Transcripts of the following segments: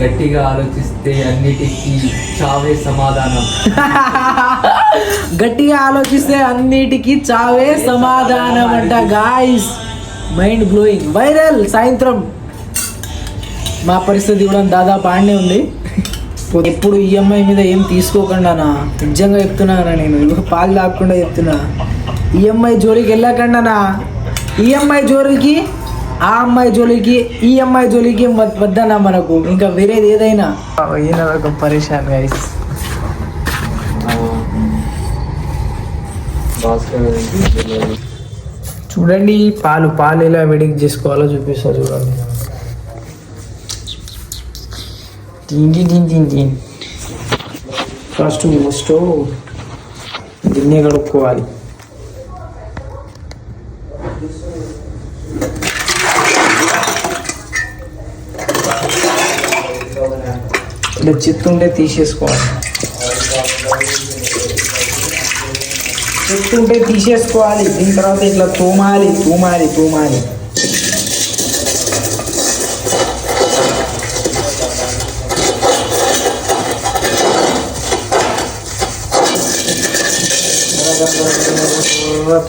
గట్టిగా ఆలోచిస్తే అన్నిటికీ చావే సమాధానం. గట్టిగా ఆలోచిస్తే అన్నిటికీ చావే సమాధానం అంట గాయస్ మైండ్ బ్లోయింగ్ వైరల్ సాయంత్రం. మా పరిస్థితి కూడా దాదాపు ఆడనే ఉంది. ఎప్పుడు ఈఎంఐ మీద ఏం తీసుకోకుండా నా నిజంగా చెప్తున్నా నేను. పాలు తాగకుండా చెప్తున్నా. ఈఎంఐ జోలికి వెళ్ళకుండా నా ఈఎంఐ జోలికి ఆ అమ్మాయి జోలికి ఈ అమ్మాయి జోలికి వద్- వద్దన్నా మనకు. ఇంకా వేరేది ఏదైనా. ఈయన ఒక పరేషాన్ గైస్ భాస్కర్ చూడండి పాలు పాలు ఎలా వేడికి చేసుకోవాలో చూపిస్తా చూడండి. తిండి తిని తిని తిని ఫస్ట్ స్టవ్ గిన్నె కడుక్కోవాలి. ఇలా చిత్తుంటే తీసేసుకోవాలి చిత్తుంటే తీసేసుకోవాలి దీని తర్వాత ఇట్లా తోమాలి తోమాలి తోమాలి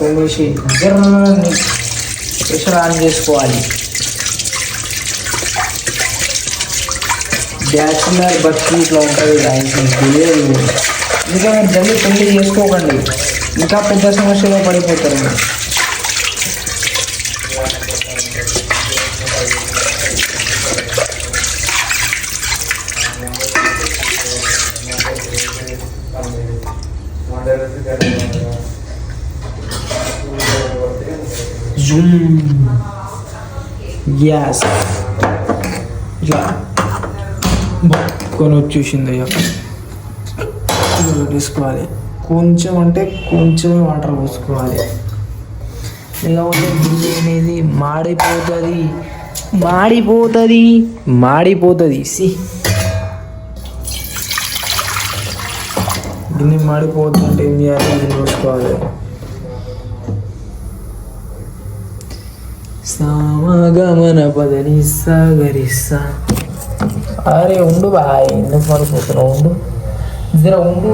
తోమేసి జర్రని ప్రెషర్ ఆన్ చేసుకోవాలి బ్యాచులర్ బస్సు ఇట్లా ఉంటుంది guys. మీకు తెలియదు ఇంకా మీరు జల్దీ పెళ్లి చేసుకోకండి ఇంకా పెద్ద సమస్యలో పడిపోతారు మీరు జూమ్ గ్యాస్ యా కొని వచ్చేసింది అయ్యా తీసుకోవాలి. కొంచెం అంటే కొంచెమే వాటర్ పోసుకోవాలి. లేకపోతే బియ్యం అనేది మాడిపోతుంది. మాడిపోతుంది. మాడిపోతుంది. సి. గిన్నె మాడిపోతుంది అంటే ఏం చేయాలి? గిన్నె పోసుకోవాలి. సామగమన పదని సాగరిస్తా. అరే ఉండు బాయ్ ఎందుకు పడిపోతున్నావు ఉండు జర ఉండు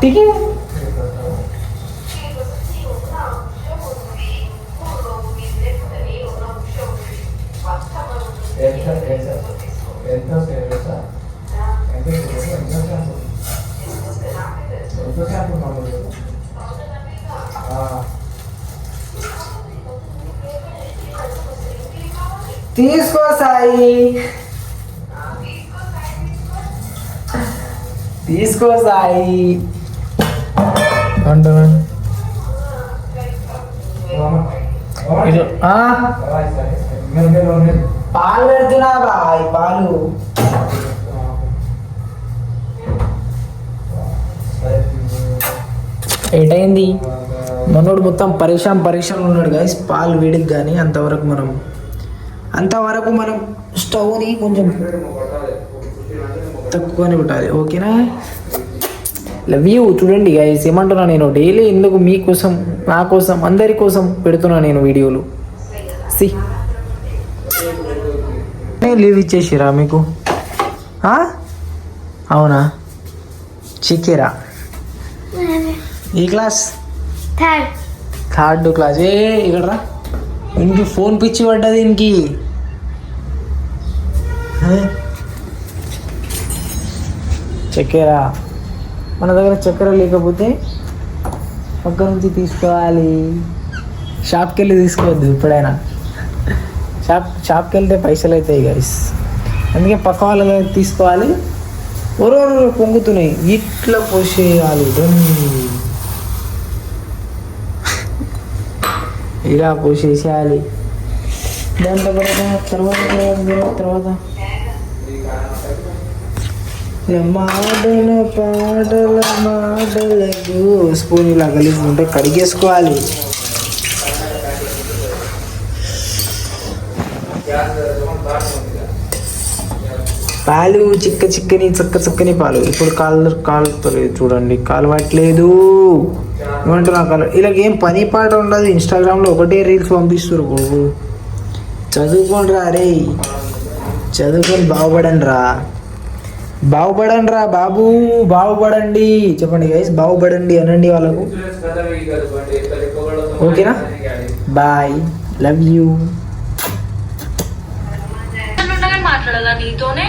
టికెట్ తీసుకో సాయి తీసుకో సాయి? పాలు పెడుతున్నా బాయ్ పాలు. ఏటైంది? మనోడు మొత్తం పరేషాన్ పరేషాన్ ఉన్నాడు గాయస్ పాలు వేడికి కానీ అంతవరకు మనం అంతవరకు మనం స్టవ్ని కొంచెం తక్కువనే పెట్టాలి ఓకేనా? Love you. చూడండి గైస్ ఏమంటున్నా నేను? డైలీ ఎందుకు మీకోసం నా కోసం అందరి కోసం పెడుతున్నా నేను వీడియోలు? సి. లీవ్ ఇచ్చేసిరా మీకు? అవునా? చిక్కేరా? ఈ క్లాస్? థర్డ్. Third class. ఏ ఇక్కడ ఇంటికి ఫోన్ పిచ్చి పడ్డది ఇంకి చక్కెర. మన దగ్గర చక్కెర లేకపోతే పక్క నుంచి తీసుకోవాలి. షాప్కి వెళ్ళి తీసుకోవద్దు ఎప్పుడైనా. షాప్ షాప్కి వెళ్తే పైసలు అవుతాయి గైస్ అందుకే పక్క వాళ్ళ తీసుకోవాలి. ఒరో పొంగుతున్నాయి. ఇట్లా పోసేయాలి. రెండు ఇలా పోసేసేయాలి. దాంట్లో తర్వాత తర్వాత. తర్వాత మాటల పాటల మాటలకు స్పూన్ ఇలా కలిసి ఉంటే కడిగేసుకోవాలి. పాలు చిక్క చిక్కని చక్క చక్కని పాలు. ఇప్పుడు కాలు కాలుతలేదు చూడండి. కాలవట్లేదు ఏమంటున్నా కాలు ఇలా ఏం పని పాట ఉండదు. ఇన్స్టాగ్రామ్లో ఒకటే రీల్స్ పంపిస్తారు బాబు. చదువుకోండి రా రే చదువుకొని బాగుపడండి రా బాగుపడండి రా బాబు బాగుపడండి. చెప్పండి గైస్ బాగుపడండి అనండి వాళ్ళకు. ఓకేనా? బాయ్ లవ్ యూ మాట్లాడాలా నీతోనే?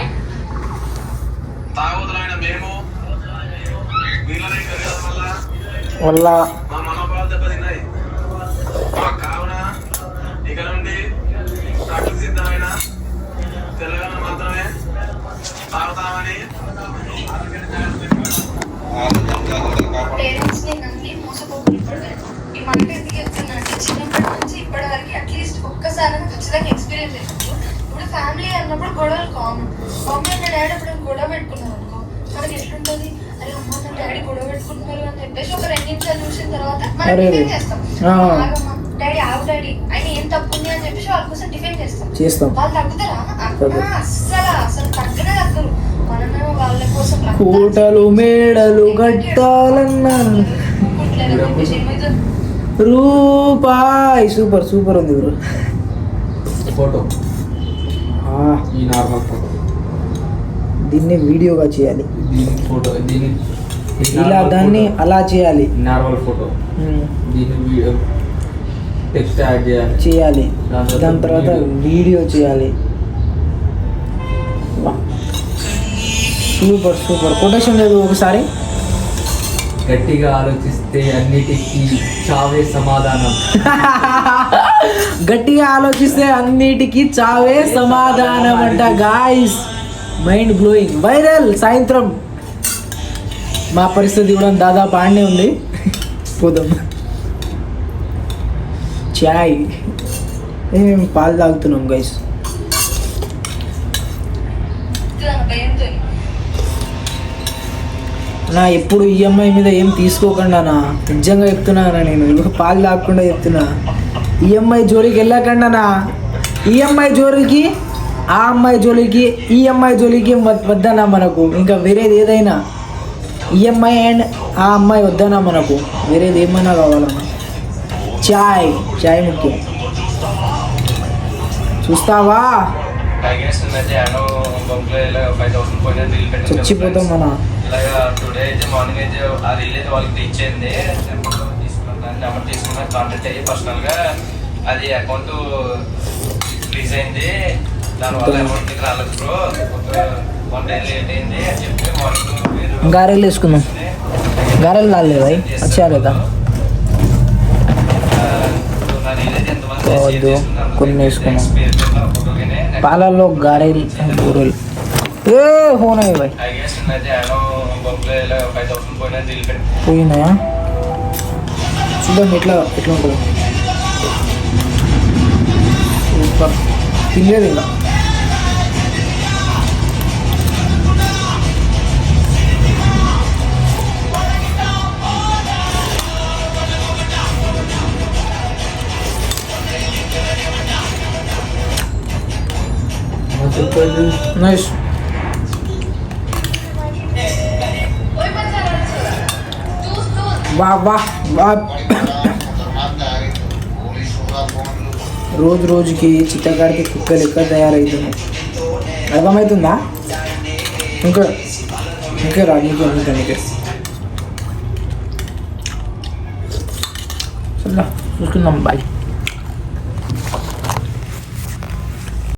తాగుతున్నాయన మేము. వీళ్ళనే కదా మళ్ళా వల్ల మా కావున ఇక నుండి నాకు సిద్ధమైన తెలంగాణ మాత్రమే తాగుతామని నమ్మి మోసపోకుండా ఇప్పుడు ఈ మాట ఎందుకు చెప్తున్నా అంటే చిన్నప్పటి నుంచి ఇప్పటి వరకు అట్లీస్ట్ ఒక్కసారి ఖచ్చితంగా ఎక్స్పీరియన్స్ చేసినప్పుడు ఇప్పుడు ఫ్యామిలీ అన్నప్పుడు గొడవలు కామన్ మమ్మీ మా డాడీ ఇప్పుడు గొడవ పెట్టుకున్నాం అనుకో మనకి ఎట్లుంటుంది? డాడీ గొడవ పెట్టుకుంటున్నారు అని చెప్పేసి ఒక రెండు నిమిషాలు చూసిన తర్వాత మనం అరే. డిఫెండ్ చేస్తాం. ఆ. ఆగమ్మా డాడీ ఆగు డాడీ. ఆయన ఏం తప్పు ఉంది అని చెప్పేసి వాళ్ళ కోసం డిఫెండ్ చేస్తాం. చేస్తాం. వాళ్ళు తగ్గుతారా? తగ్గరు. ఆ, అస్సలు అసలు తగ్గనే తగ్గరు. మనమేమో వాళ్ళ కోసం రక్తాలు కోటలు మేడలు ఏమైతుంది? రూపాయ్ సూపర్ సూపర్ ఉంది బ్రో. ఫోటో. ఈ నార్మల్ ఫోటో. దీన్ని వీడియోగా చేయాలి. దీని ఫోటో దీని ఇలా దాన్ని. అలా చేయాలి. Normal photo video text add చేయాలి. చేయాలి. దాని తర్వాత వీడియో. చేయాలి. సూపర్ సూపర్ కొటేషన్ లేదు ఒకసారి. గట్టిగా ఆలోచిస్తే అన్నిటికీ చావే సమాధానం. గట్టిగా ఆలోచిస్తే అన్నిటికీ చావే సమాధానం అంట గాయస్ మైండ్ బ్లోయింగ్ వైరల్ సాయంత్రం. మా పరిస్థితి కూడా దాదాపు ఆడనే ఉంది. పోదాం. చాయ్. మేము పాలు తాగుతున్నాం గైస్ నా ఎప్పుడు ఈఎంఐ మీద ఏం తీసుకోకుండా నా నిజంగా చెప్తున్నా నేను. పాలు తాగకుండా చెప్తున్నా. ఈఎంఐ జోలికి వెళ్ళకుండా నా? ఈఎంఐ జోలికి ఆ అమ్మాయి జోలికి ఈఎంఐ జోలికి వద్దనా మనకు. ఇంకా వేరేది ఏదైనా. ఈఎంఐ అండ్ ఆ అమ్మాయి వద్దనా మనకు? వేరేది ఏమైనా కావాలన్నా చాయ్ చాయ్ ముఖ్యం. చూస్తావా? చచ్చిపోతాం మన. ఇలాగా వాళ్ళకి అయింది తీసుకున్నాను అది అకౌంట్ ఫ్రీజ్ అయింది. దానివల్ల అమౌంట్ రాలేదు బ్రో. గారెలు వేసుకుందాం. గారెలు రాలేదు అవి వచ్చా లేదా? వద్దు, కొన్ని వేసుకున్నాం. పాలల్లో గారెలు బూరెలు. ఏ హోనాయి బాయ్. ఐ పోయినాయా చూద్దాం ఎట్లా ఎట్లా ఉంటుంది. సూపర్. తినలేదు ఇంకా. నైస్ ఓయ్ పంచాలి చూస్తూ వా వా వా రోజు రోజుకి చిత్తగాడికి కుక్క లెక్క తయారవుతున్నాయి అర్థమవుతుందా ఇంకా ఇంకా రా నీకే ఇంకా నీకే సరే చూసుకుందాం బాయ్